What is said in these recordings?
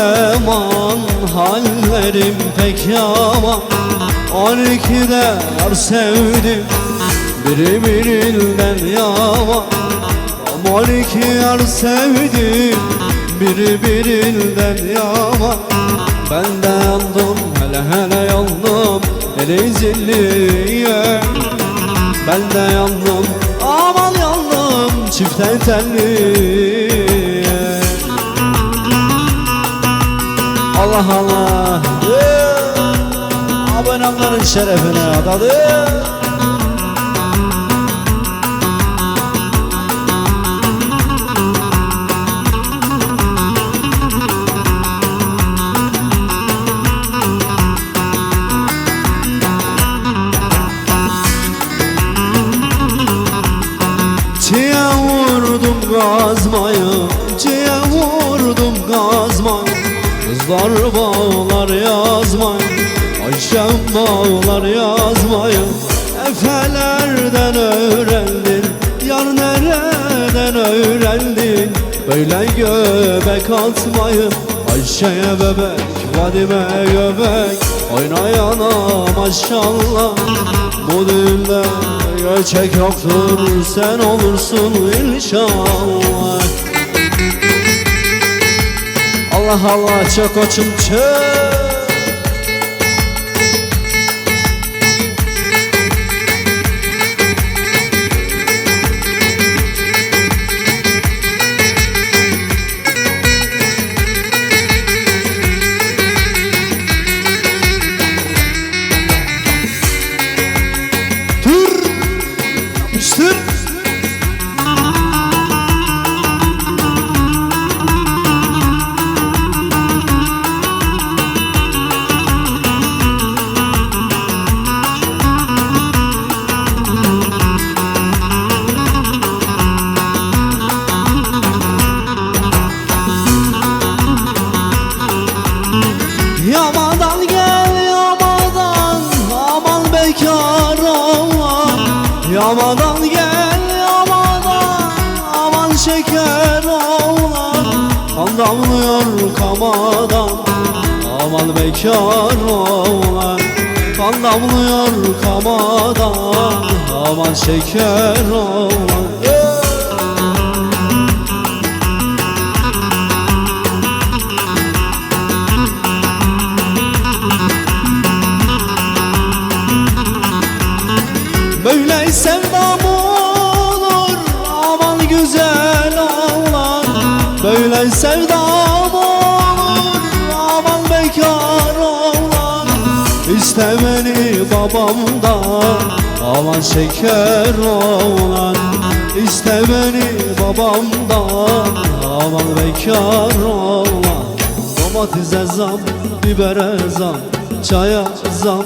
Keman hallerim pek yaman. On ikide yar sevdim biri birinden yaman. On iki yar sevdim biri birinden yaman. Ben de yandım hele hele yandım Eli zilliye. Ben de yandım aman yandım çifte telliye Allah Allah yeah. Abonemlerin şerefine adadı Çiğe vurdum gazmayı Çiğe vurdum gazmayı Kızlar bağlar yazmayı Ayşem bağlar yazmayı Efelerden öğrendin Yar nereden öğrendin? Böyle göbek atmayı Ayşe'ye bebek Vadime göbek. Oynayana maşallah Bu düğünde Göçek yoktur. Sen olursun inşallah Allah Allah çök koçum çök şeker olan Kan damlıyor kamadan. Aman bekar olan Kan damlıyor kamadan. Aman şeker olan Böyle sevdam İste beni babamdan aman şeker oğlan İste beni babamdan aman bekar oğlan Domatese zam, bibere zam, çaya zam,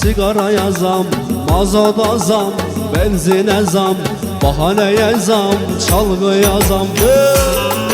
sigaraya zam, mazota zam, benzine zam, bahaneye zam, çalgıya zam. Hey!